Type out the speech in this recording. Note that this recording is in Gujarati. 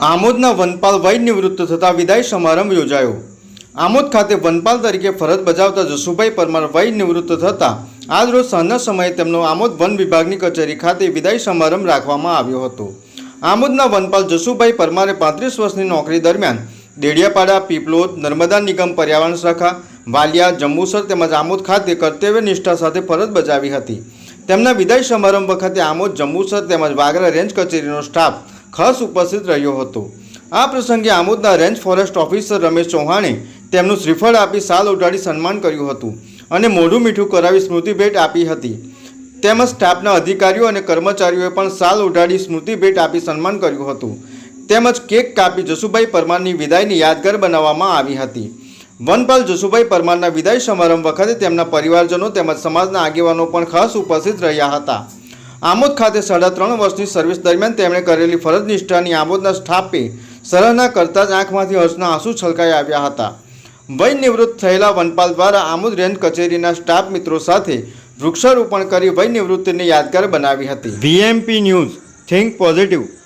આમોદના વનપાલ વય નિવૃત્ત થતા વિદાય સમારંભ યોજાયો. આમોદ ખાતે વનપાલ તરીકે ફરજ બજાવતા જસુભાઈ પરમાર વય નિવૃત્ત થતા આજરોજ સાંજના સમયે તેમનો આમોદ વન વિભાગની કચેરી ખાતે વિદાય સમારંભ રાખવામાં આવ્યો હતો. આમોદના વનપાલ જસુભાઈ પરમારે પાંત્રીસ વર્ષની નોકરી દરમિયાન દેડિયાપાડા, પીપલોદ, નર્મદા નિગમ પર્યાવરણ શાખા, વાલિયા, જંબુસર તેમજ આમોદ ખાતે કર્તવ્ય નિષ્ઠા સાથે ફરજ બજાવી હતી. તેમના વિદાય સમારંભ વખતે આમોદ, જંબુસર તેમજ વાગરા રેન્જ કચેરીનો સ્ટાફ ખાસ ઉપસ્થિત રહ્યો હતો. આ પ્રસંગે આમોદના રેન્જ ફોરેસ્ટ ઓફિસર રમેશ ચૌહાણે તેમનું શ્રીફળ આપી સાલ ઉડાડી સન્માન કર્યું હતું અને મોઢું મીઠું કરાવી સ્મૃતિ ભેટ આપી હતી. તેમજ સ્ટાફના અધિકારીઓ અને કર્મચારીઓએ પણ સાલ ઉડાડી સ્મૃતિ ભેટ આપી સન્માન કર્યું હતું. તેમજ કેક કાપી જસુભાઈ પરમારની વિદાયની યાદગાર બનાવવામાં આવી હતી. વનપાલ જસુભાઈ પરમારના વિદાય સમારંભ વખતે તેમના પરિવારજનો તેમજ સમાજના આગેવાનો પણ ખાસ ઉપસ્થિત રહ્યા હતા. આમોદ ખાતે સાડા ત્રણ વર્ષની સર્વિસ દરમિયાન તેમણે કરેલી ફરજ નિષ્ઠાની આમોદના સ્ટાફે સરાહના કરતા જ આંખમાંથી હર્ષના આંસુ છલકાઈ આવ્યા હતા. વય નિવૃત્ત થયેલા વનપાલ દ્વારા આમોદ રેન્જ કચેરીના સ્ટાફ મિત્રો સાથે વૃક્ષારોપણ કરી વય નિવૃત્તિને યાદગાર બનાવી હતી. VMP news, think positive.